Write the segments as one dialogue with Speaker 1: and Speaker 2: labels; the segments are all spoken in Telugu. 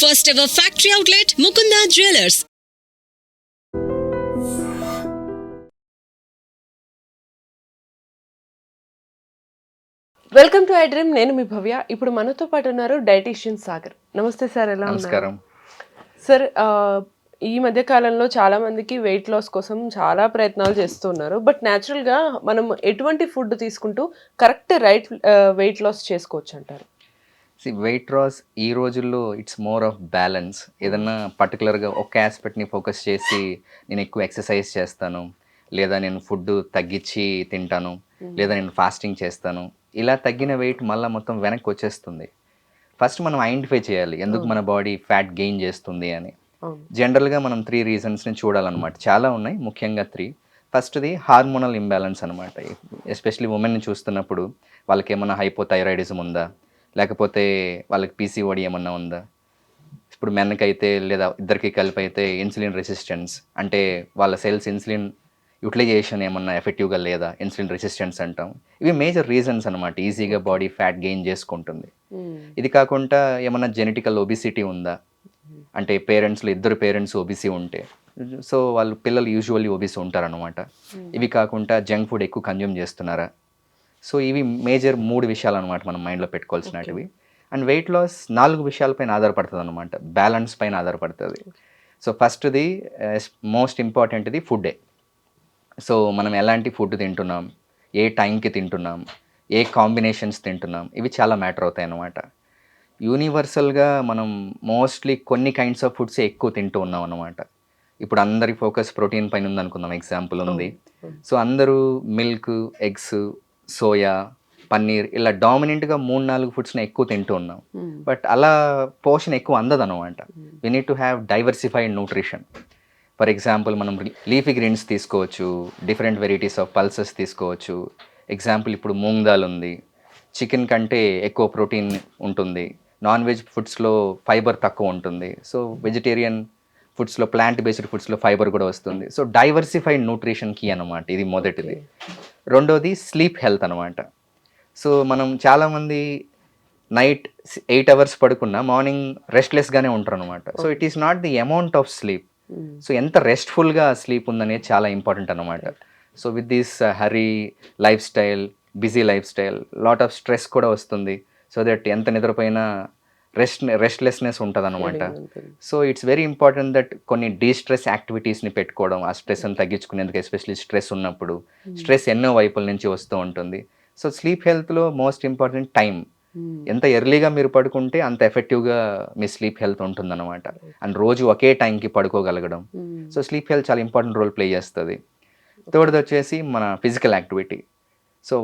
Speaker 1: First ever factory outlet, Mukunda Jewelers.
Speaker 2: Welcome to iDream నేను మీ భవ్య. ఇప్పుడు మనతో పాటు ఉన్నారు డైటీషియన్ సాగర్. నమస్తే సార్ ఎలా ఉన్నారు?
Speaker 3: నమస్కారం.
Speaker 2: సార్ ఆ, ఈ మధ్య కాలంలో చాలా మందికి వెయిట్ లాస్ కోసం చాలా ప్రయత్నాలు చేస్తున్నారు బట్ న్యాచురల్గా మనం ఎటువంటి ఫుడ్ తీసుకుంటూ కరెక్ట్ రైట్ వెయిట్ లాస్ చేసుకోవచ్చు అంటారు.
Speaker 3: వెయిట్ లాస్ ఈ రోజుల్లో ఇట్స్ మోర్ ఆఫ్ బ్యాలెన్స్ ఏదన్నా పర్టికులర్గా ఒక ఆస్పెక్ట్ని ఫోకస్ చేసి నేను ఎక్కువ ఎక్సర్సైజ్ చేస్తాను లేదా నేను ఫుడ్ తగ్గించి తింటాను లేదా నేను ఫాస్టింగ్ చేస్తాను ఇలా తగ్గిన వెయిట్ మళ్ళీ మొత్తం వెనక్కి వచ్చేస్తుంది. ఫస్ట్ మనం ఐడెంటిఫై చేయాలి ఎందుకు మన బాడీ ఫ్యాట్ గెయిన్ చేస్తుంది అని. జనరల్గా మనం త్రీ రీజన్స్ని చూడాలన్నమాట. చాలా ఉన్నాయి ముఖ్యంగా త్రీ ఫస్ట్ది హార్మోనల్ ఇంబ్యాలెన్స్ అనమాట ఎస్పెషలీ ఉమెన్ని చూస్తున్నప్పుడు వాళ్ళకి ఏమన్నా హైపోథైరాయిడిజం ఉందా? లేకపోతే వాళ్ళకి పీసీఓడి ఏమన్నా ఉందా? ఇప్పుడు మెన్కైతే లేదా ఇద్దరికి కలిపి అయితే ఇన్సులిన్ రెసిస్టెన్స్ అంటే వాళ్ళ సెల్స్ ఇన్సులిన్ యూటిలైజేషన్ ఏమన్నా ఎఫెక్టివ్గా లేదా? ఇన్సులిన్ రెసిస్టెన్స్ అంటాం. ఇవి మేజర్ రీజన్స్ అనమాట ఈజీగా బాడీ ఫ్యాట్ గెయిన్ చేసుకుంటుంది.
Speaker 2: మ్మ్.
Speaker 3: ఇది కాకుండా ఏమన్నా జెనెటికల్ ఒబిసిటీ ఉందా? అంటే పేరెంట్స్లో ఇద్దరు పేరెంట్స్ ఒబిసి ఉంటే. సో వాళ్ళు పిల్లలు యూజువల్లీ ఒబిసి ఉంటారనమాట ఇవి కాకుండా జంక్ ఫుడ్ ఎక్కువ కన్జ్యూమ్ చేస్తున్నారా? సో ఇవి మేజర్ మూడు విషయాలు అనమాట మనం మైండ్లో పెట్టుకోవాల్సినటివి. అండ్ వెయిట్ లాస్ నాలుగు విషయాలపైన ఆధారపడుతుంది అనమాట బ్యాలెన్స్ పైన ఆధారపడుతుంది. సో ఫస్ట్ది మోస్ట్ ఇంపార్టెంట్ది ఫుడ్డే. సో మనం ఎలాంటి ఫుడ్ తింటున్నాం ఏ టైంకి తింటున్నాం ఏ కాంబినేషన్స్ తింటున్నాం ఇవి చాలా మ్యాటర్ అవుతాయి అన్నమాట యూనివర్సల్గా మనం మోస్ట్లీ కొన్ని కైండ్స్ ఆఫ్ ఫుడ్స్ ఎక్కువ తింటూ ఉన్నాం అన్నమాట ఇప్పుడు అందరి ఫోకస్ ప్రోటీన్ పైన ఉంది అనుకుందాం ఎగ్జాంపుల్ ఉంది. సో అందరూ మిల్క్ ఎగ్స్ సోయా పన్నీర్ ఇలా డామినెంట్గా మూడు నాలుగు ఫుడ్స్ని ఎక్కువ తింటూ ఉన్నాం.
Speaker 2: మ్మ్.
Speaker 3: బట్ అలా పోషన్ ఎక్కువ అందదన్నమాట. We need to have diversified nutrition for example మనం లీఫీ గ్రీన్స్ తీసుకోవచ్చు డిఫరెంట్ వెరైటీస్ ఆఫ్ పల్సెస్ తీసుకోవచ్చు. ఎగ్జాంపుల్ ఇప్పుడు మూంగ్ దాల్ ఉంది. చికెన్ కంటే ఎక్కువ ప్రోటీన్ ఉంటుంది. నాన్ వెజ్ ఫుడ్స్లో ఫైబర్ తక్కువ ఉంటుంది. సో వెజిటేరియన్ ఫుడ్స్లో ప్లాంట్ బేస్డ్ ఫుడ్స్లో ఫైబర్ కూడా వస్తుంది. సో డైవర్సిఫైడ్ న్యూట్రిషన్ కీ అనమాట ఇది మొదటిది. రెండోది స్లీప్ హెల్త్ అనమాట సో మనం చాలామంది నైట్ ఎయిట్ అవర్స్ పడుకున్నా మార్నింగ్ రెస్ట్లెస్గానే ఉంటారు అనమాట so it is not the amount of sleep. So ఎంత రెస్ట్ఫుల్గా స్లీప్ ఉందనేది చాలా ఇంపార్టెంట్ అనమాట so with this hurry lifestyle busy lifestyle lot of stress కూడా వస్తుంది. సో దట్ ఎంత నిద్రపోయినా రెస్ట్ రెస్ట్లెస్నెస్ ఉంటుంది. అనమాట. So it's very important that కొన్ని డీస్ట్రెస్ యాక్టివిటీస్ని పెట్టుకోవడం ఆ స్ట్రెస్ని తగ్గించుకునేందుకు ఎస్పెషల్లీ స్ట్రెస్ ఉన్నప్పుడు. స్ట్రెస్ ఎన్నో వైపుల నుంచి వస్తూ ఉంటుంది. సో స్లీప్ హెల్త్లో మోస్ట్ ఇంపార్టెంట్ టైం. ఎంత ఎర్లీగా మీరు పడుకుంటే అంత ఎఫెక్టివ్గా మీ స్లీప్ హెల్త్ ఉంటుందన్నమాట. అండ్ రోజు ఒకే టైంకి పడుకోగలగడం. సో స్లీప్ హెల్త్ చాలా ఇంపార్టెంట్ రోల్ ప్లే చేస్తుంది. థర్డ్ది వచ్చేసి మన ఫిజికల్ యాక్టివిటీ సో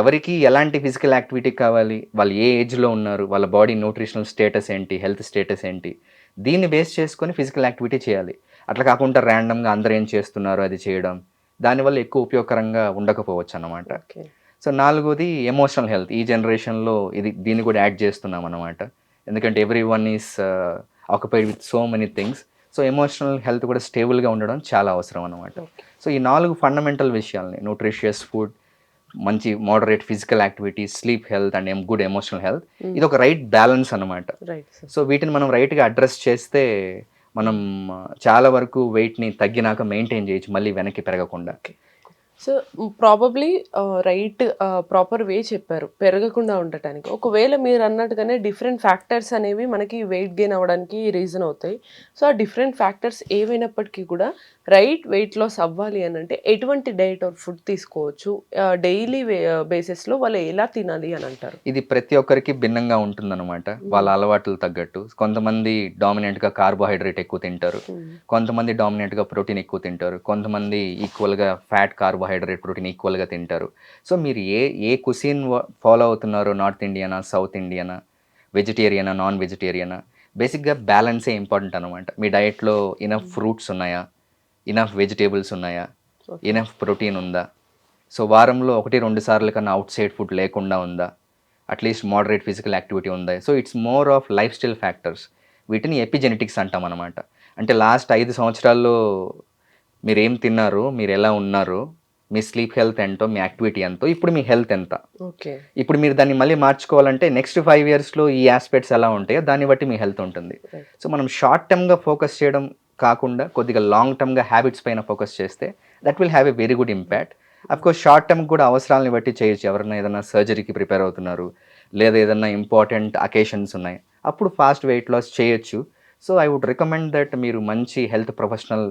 Speaker 3: ఎవరికి ఎలాంటి ఫిజికల్ యాక్టివిటీ కావాలి? వాళ్ళు ఏ ఏజ్లో ఉన్నారు? వాళ్ళ బాడీ న్యూట్రిషనల్ స్టేటస్ ఏంటి? హెల్త్ స్టేటస్ ఏంటి? దీన్ని బేస్ చేసుకొని ఫిజికల్ యాక్టివిటీ చేయాలి. అట్లా కాకుండా ర్యాండమ్గా అందరూ ఏం చేస్తున్నారు అది చేయడం? దానివల్ల ఎక్కువ ఉపయోగకరంగా ఉండకపోవచ్చు అన్నమాట సో నాలుగోది ఎమోషనల్ హెల్త్. ఈ జనరేషన్లో ఇది దీన్ని కూడా యాడ్ చేస్తున్నాం అనమాట ఎందుకంటే everyone is occupied with so many things. So emotional health కూడా స్టేబుల్గా ఉండడం చాలా అవసరం అనమాట సో ఈ నాలుగు ఫండమెంటల్ విషయాల్ని న్యూట్రిషియస్ ఫుడ్ మంచి moderate physical activity sleep health and good emotional health ఇది ఒక రైట్ బ్యాలెన్స్ అనమాట సో వీటిని మనం రైట్గా అడ్రస్ చేస్తే మనం చాలా వరకు వెయిట్ని తగ్గినాక మెయింటైన్ చేయొచ్చు మళ్ళీ వెనక్కి పెరగకుండా.
Speaker 2: So probably right proper way చెప్పారు. పెరగకుండా ఉండటానికి. ఒకవేళ మీరు అన్నట్టుగానే డిఫరెంట్ ఫ్యాక్టర్స్ అనేవి మనకి వెయిట్ గెయిన్ అవ్వడానికి రీజన్ అవుతాయి. సో ఆ డిఫరెంట్ ఫ్యాక్టర్స్ ఏవైనప్పటికీ కూడా రైట్ వెయిట్ లాస్ అవ్వాలి అని అంటే ఎటువంటి డైట్ ఆర్ ఫుడ్ తీసుకోవచ్చు. డైలీ బేసిస్లో వాళ్ళు ఎలా తినాలి అని అంటారు?
Speaker 3: ఇది ప్రతి ఒక్కరికి భిన్నంగా ఉంటుందన్నమాట. వాళ్ళ అలవాట్లు తగ్గట్టు. కొంతమంది డామినెంట్గా కార్బోహైడ్రేట్ ఎక్కువ తింటారు. కొంతమంది డామినెంట్గా ప్రోటీన్ ఎక్కువ తింటారు. కొంతమంది ఈక్వల్గా ఫ్యాట్ కార్బోహైడ్రేట్ ప్రోటీన్ ఈక్వల్గా తింటారు. సో మీరు ఏ ఏ కుసిన్ ఫాలో అవుతున్నారో నార్త్ ఇండియనా సౌత్ ఇండియనా వెజిటేరియనా నాన్ వెజిటేరియనా బేసిక్గా బ్యాలెన్సే ఇంపార్టెంట్ అనమాట మీ డయట్లో ఇనఫ్ ఫ్రూట్స్ ఉన్నాయా? ఇనఫ్ వెజిటేబుల్స్ ఉన్నాయా? ఇనఫ్ ప్రోటీన్ ఉందా? సో వారంలో ఒకటి రెండు సార్లు కన్నా అవుట్ సైడ్ ఫుడ్ లేకుండా ఉందా? At least moderate physical activity ఉందా? So it's more of lifestyle factors వీటిని ఎపిజెనెటిక్స్ అంటాం అనమాట అంటే లాస్ట్ ఐదు సంవత్సరాల్లో మీరు ఏం తిన్నారు? మీరు ఎలా ఉన్నారు? మీ స్లీప్ హెల్త్ ఎంతో మీ యాక్టివిటీ ఎంతో ఇప్పుడు మీ హెల్త్ ఎంత?
Speaker 2: ఓకే.
Speaker 3: ఇప్పుడు మీరు దాన్ని మళ్ళీ మార్చుకోవాలంటే నెక్స్ట్ ఫైవ్ ఇయర్స్లో ఈ ఆస్పెక్ట్స్ ఎలా ఉంటాయో దాన్ని బట్టి మీ హెల్త్ ఉంటుంది. సో మనం షార్ట్ టర్మ్గా ఫోకస్ చేయడం కాకుండా కొద్దిగా లాంగ్ టర్మ్గా హ్యాబిట్స్ పైన ఫోకస్ చేస్తే that will have a very good impact of course short term కూడా అవసరాలని బట్టి చేయొచ్చు. ఎవరైనా ఏదైనా సర్జరీకి ప్రిపేర్ అవుతున్నారు లేదా ఏదైనా ఇంపార్టెంట్ అకేషన్స్ ఉన్నాయి. అప్పుడు ఫాస్ట్ వెయిట్ లాస్ చేయొచ్చు. So I would recommend that మీరు మంచి హెల్త్ ప్రొఫెషనల్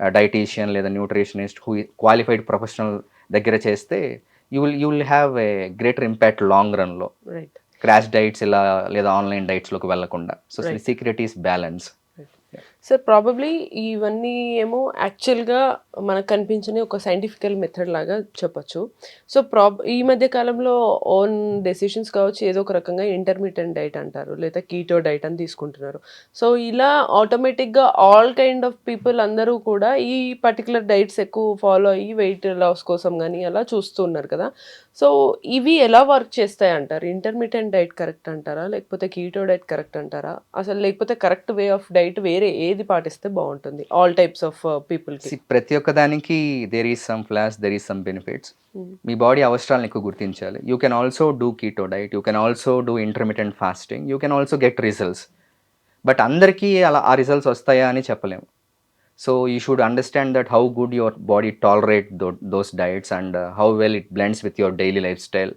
Speaker 3: డైటీషియన్ లేదా న్యూట్రిషనిస్ట్ హూ క్వాలిఫైడ్ ప్రొఫెషనల్ దగ్గర చేస్తే you will you will have a greater impact long రన్లో
Speaker 2: రైట్
Speaker 3: క్రాష్ డైట్స్ ఇలా లేదా ఆన్లైన్ డైట్స్లోకి వెళ్ళకుండా. So. Secret is balance
Speaker 2: sir probably ఇవన్నీ ఏమో యాక్చువల్గా మనకు కనిపించని ఒక సైంటిఫికల్ మెథడ్ లాగా చెప్పొచ్చు. సో ప్రాబ్ ఈ మధ్య కాలంలో ఓన్ డెసిషన్స్ కావచ్చు ఏదో ఒక రకంగా ఇంటర్మీడియట్ డైట్ అంటారు లేదా కీటో డైట్ అని తీసుకుంటున్నారు. సో ఇలా ఆటోమేటిక్గా ఆల్ కైండ్ ఆఫ్ పీపుల్ అందరూ కూడా ఈ పర్టికులర్ డైట్స్ ఎక్కువ ఫాలో అయ్యి వెయిట్ లాస్ కోసం కానీ అలా చూస్తూ ఉన్నారు కదా. సో ఇవి ఎలా వర్క్ చేస్తాయి అంటారు? ఇంటర్మీడియట్ డైట్ కరెక్ట్ అంటారా? లేకపోతే కీటో డైట్ కరెక్ట్ అంటారా? అసలు లేకపోతే కరెక్ట్ వే ఆఫ్ డైట్ వేరే ఏది పాటిస్తే బాగుంటుంది. ఆల్ టైప్స్ ఆఫ్
Speaker 3: See, ప్రతి ఒక్క దానికి there is some flaws there is some benefits me body అవసరాలను ఎక్కువ గుర్తించాలి. You can also do keto diet you can also do intermediate fasting you can also get results but అందరికీ అలా ఆ రిజల్ట్స్ వస్తాయా అని చెప్పలేము. So you should understand that how good your body tolerate those diets and how well it blends with your daily lifestyle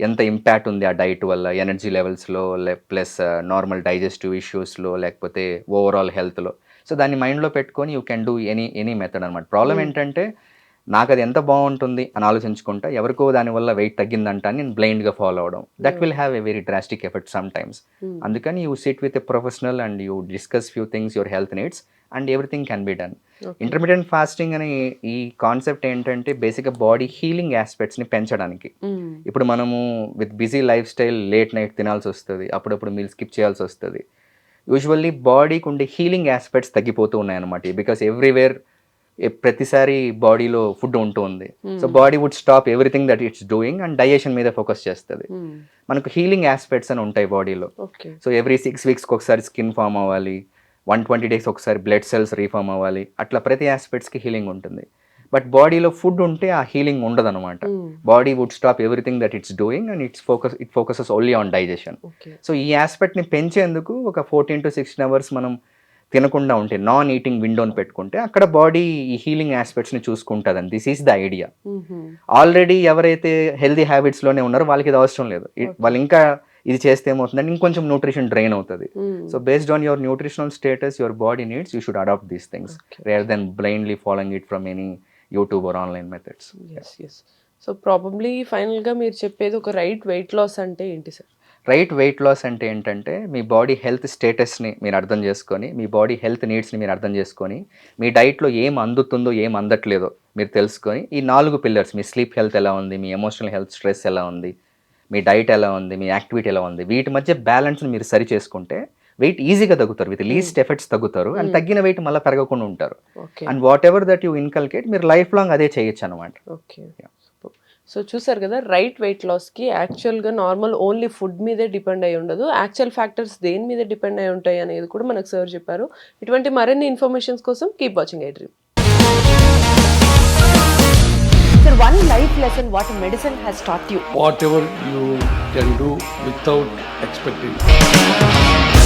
Speaker 3: ఎంత ఇంపాక్ట్ ఉంది ఆ డైట్ వల్ల? ఎనర్జీ లెవెల్స్లో ప్లస్ నార్మల్ డైజెస్టివ్ ఇష్యూస్లో లేకపోతే ఓవరాల్ హెల్త్లో సో దాన్ని మైండ్లో పెట్టుకొని you can do any any method అనమాట ప్రాబ్లం ఏంటంటే నాకు అది ఎంత బాగుంటుంది అని ఆలోచించుకుంటా ఎవరికో దానివల్ల వెయిట్ తగ్గిందంట నేను బ్లైండ్గా ఫాలో అవడం. That will have a very drastic effect sometimes అందుకని you sit with a professional and you discuss few things your health needs and everything can be done intermediate fasting అనే ఈ కాన్సెప్ట్ ఏంటంటే బేసిక్గా బాడీ హీలింగ్ ఆస్పెక్ట్స్ని పెంచడానికి. ఇప్పుడు మనము with busy lifestyle late night తినాల్సి వస్తుంది అప్పుడప్పుడు మీల్ స్కిప్ చేయాల్సి వస్తుంది. యూజువల్లీ బాడీకి ఉండే హీలింగ్ ఆస్పెక్ట్స్ తగ్గిపోతూ ఉన్నాయన్నమాట. బికాస్ ఎవ్రీవేర్ ప్రతిసారి బాడీలో ఫుడ్ ఉంటూ ఉంది. So body would stop everything that it's doing and digestion మీద ఫోకస్ చేస్తుంది. మనకు హీలింగ్ ఆస్పెక్ట్స్ అని ఉంటాయి బాడీలో సో ఎవ్రీ సిక్స్ వీక్స్కి ఒకసారి స్కిన్ ఫామ్ అవ్వాలి. వన్ ట్వంటీ డేస్ ఒకసారి బ్లడ్ సెల్స్ రీఫామ్ అవ్వాలి. అట్లా ప్రతి ఆస్పెక్ట్స్కి హీలింగ్ ఉంటుంది. బట్ బాడీలో ఫుడ్ ఉంటే ఆ హీలింగ్ ఉండదు అనమాట body would stop everything that it's doing and it's focus it focuses only on digestion so ఈ ఆస్పెక్ట్ని పెంచేందుకు ఒక ఫోర్టీన్ టు సిక్స్టీన్ అవర్స్ మనం తినకుండా ఉంటే నాన్ ఈటింగ్ విండోని పెట్టుకుంటే అక్కడ బాడీ ఈ హీలింగ్ ఆస్పెక్ట్స్ని చూసుకుంటుంది and this is the idea already ఎవరైతే హెల్దీ హ్యాబిట్స్లోనే ఉన్నారో వాళ్ళకి ఇది అవసరం లేదు. వాళ్ళు ఇంకా ఇది చేస్తే ఏమవుతుందంటే ఇంకొంచెం న్యూట్రిషన్ డ్రైన్ అవుతుంది. So based on your nutritional status your body needs you should adapt these things rare than blindly following it from any YouTube or online methods
Speaker 2: so probably ఫైనల్గా మీరు చెప్పేది ఒక రైట్ వెయిట్ లాస్ అంటే ఏంటి సార్
Speaker 3: రైట్ వెయిట్ లాస్ అంటే ఏంటంటే మీ బాడీ హెల్త్ స్టేటస్ని మీరు అర్థం చేసుకొని మీ బాడీ హెల్త్ నీడ్స్ని మీరు అర్థం చేసుకొని మీ డైట్లో ఏం అందుతుందో ఏం అందట్లేదో మీరు తెలుసుకొని ఈ నాలుగు పిల్లర్స్ మీ స్లీప్ హెల్త్ ఎలా ఉంది మీ ఎమోషనల్ హెల్త్ స్ట్రెస్ ఎలా ఉంది మీ డైట్ ఎలా ఉంది మీ యాక్టివిటీ ఎలా ఉంది వీటి మధ్య బ్యాలెన్స్ని మీరు సరి చేసుకుంటే వెయిట్ ఈజీగా తగ్గుతారు విత్ లీస్ట్ ఎఫెక్ట్స్ తగ్గుతారు అండ్ తగ్గిన వెయిట్ మళ్ళీ పెరగకుండా ఉంటారు. And whatever that you inculcate మీరు లైఫ్ లాంగ్ అదే చేయొచ్చు అనమాట
Speaker 2: ఓకే సో చూసారు కదా రైట్ వెయిట్ లాస్కి యాక్చువల్గా నార్మల్ ఓన్లీ ఫుడ్ మీదే డిపెండ్ అయి ఉండదు యాక్చువల్ ఫ్యాక్టర్స్ దేని మీద డిపెండ్ అయి ఉంటాయి అనేది కూడా మనకు సార్ చెప్పారు ఇటువంటి మరిన్ని ఇన్ఫర్మేషన్స్ కోసం keep watching I dream
Speaker 4: Sir, one life lesson what medicine has taught you.
Speaker 5: whatever you can do without expecting.